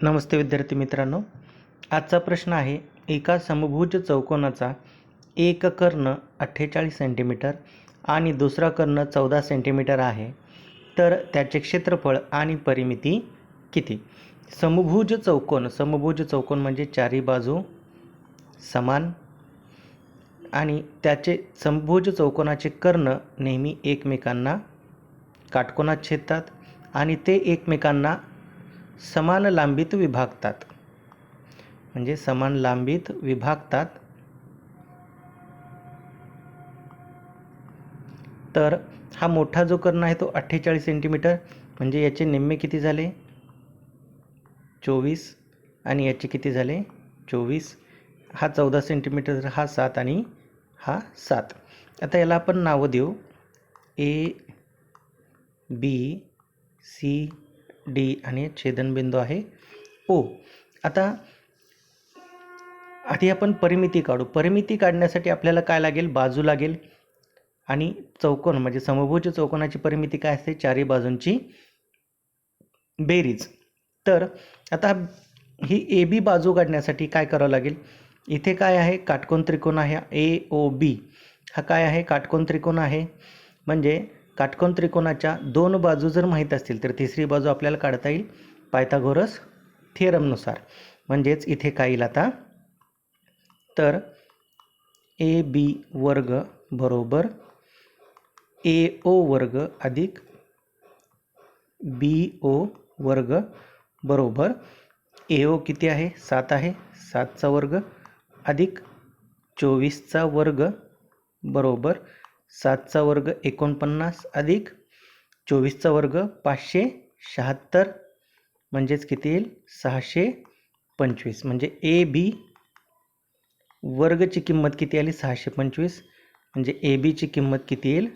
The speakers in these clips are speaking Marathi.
नमस्ते विद्यार्थी मित्रांनो. आजचा प्रश्न आहे एका समभुज चौकोनाचा एक कर्ण अठ्ठेचाळीस सेंटीमीटर आणि दुसरा कर्ण चौदा सेंटीमीटर आहे. तर त्याचे क्षेत्रफळ आणि परिमिती किती? समभुज चौकोन समभुज चौकोन म्हणजे चारी बाजू समान आणि त्याचे समभुज चौकोनाचे कर्ण नेहमी एकमेकांना काटकोनात छेदतात आणि ते एकमेकांना समान लांबीत विभागतात. म्हणजे समान लांबीत विभागतात. तर हा मोठा जो कर्ण आहे तो अठ्ठेचाळीस सेंटीमीटर म्हणजे याचे निम्मे किती झाले? चोवीस. आणि याचे किती झाले? चोवीस. हा चौदा सेंटीमीटर हा सात आणि हा सात. आता याला आपण नावं देऊ. ए बी सी डी आणि छेदनबिंदू आहे. ओ आता आधी आपण परिमिती काढू. परिमिती काढण्यासाठी आपल्याला काय लागेल? बाजू लागेल आणि चौकोन म्हणजे समभुज चौकोनाची परिमिती काय असते? चारी बाजूंची बेरीज. तर आता ही ए बी बाजू काढण्यासाठी काय करावं लागेल? इथे काय आहे? काटकोन त्रिकोण आहे. ए ओ बी. हा काय आहे? काटकोन त्रिकोण आहे. म्हणजे काटकोन त्रिकोणाच्या दोन बाजू जर माहीत असतील तर तिसरी बाजू आपल्याला काढता येईल पायथागोरस थिअरमनुसार म्हणजेच इथे काय येईल आता? तर ए बी वर्ग बरोबर ए ओ वर्ग अधिक बी ओ वर्ग बरोबर ए ओ किती आहे? सात आहे. सातचा वर्ग अधिक चोवीसचा वर्ग बरोबर सातचा वर्ग एकोणपन्नास अधिक चोवीसचा वर्ग पाचशे शहात्तर. म्हणजेच किती येईल? सहाशे पंचवीस. म्हणजे ए बी वर्गची किंमत किती आली? सहाशे पंचवीस. म्हणजे ए बीची किंमत किती येईल?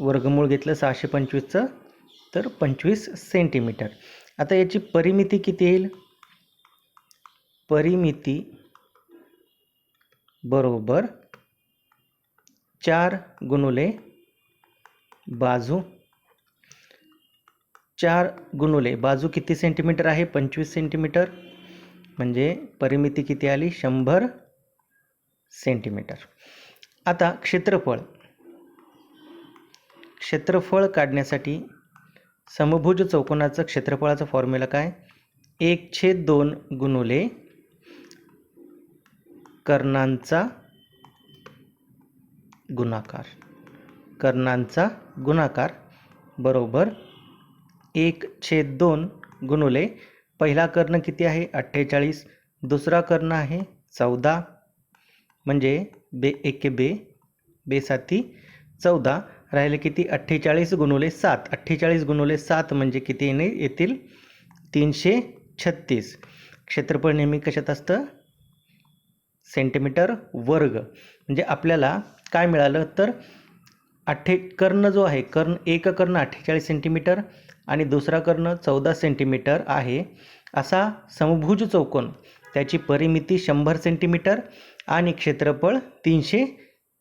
वर्गमूळ घेतलं सहाशे पंचवीसचं तर पंचवीस सेंटीमीटर. आता याची परिमिती किती येईल? परिमिती बरोबर चार गुणुले बाजू. चार गुणुले बाजू किती सेंटीमीटर आहे? पंचवीस सेंटीमीटर म्हणजे परिमिती किती आली? शंभर सेंटीमीटर आता क्षेत्रफळ. क्षेत्रफळ काढण्यासाठी समभुज चौकोनाचं क्षेत्रफळाचं फॉर्म्युला काय? एक छेद दोन गुणुले कर्णांचा गुणाकार. कर्णांचा गुणाकार बरोबर एक छेद दोन गुणुले. पहिला कर्ण किती आहे? अठ्ठेचाळीस. दुसरा कर्ण आहे चौदा. म्हणजे बे एके बे बेसाती चौदा. राहिले किती? अठ्ठेचाळीस गुणुले सात. अठ्ठेचाळीस गुणुले सात म्हणजे किती येणे? येतील तीनशे छत्तीस. क्षेत्रफळ नेहमी कशात असतं? सेंटीमीटर वर्ग. म्हणजे आपल्याला काय मिळालं? तर अठ्ठे कर्ण जो आहे कर्ण एक कर्ण अठ्ठेचाळीस सेंटीमीटर आणि दुसरा कर्ण चौदा सेंटीमीटर आहे. असा समभुज चौकोन त्याची परिमिती शंभर सेंटीमीटर आणि क्षेत्रफळ तीनशे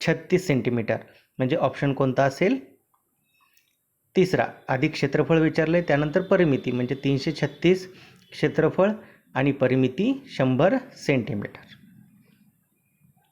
छत्तीस सेंटीमीटर. म्हणजे ऑप्शन कोणता असेल? तिसरा. आधी क्षेत्रफळ विचारले त्यानंतर परिमिती. म्हणजे तीनशे छत्तीस क्षेत्रफळ आणि परिमिती शंभर सेंटीमीटर.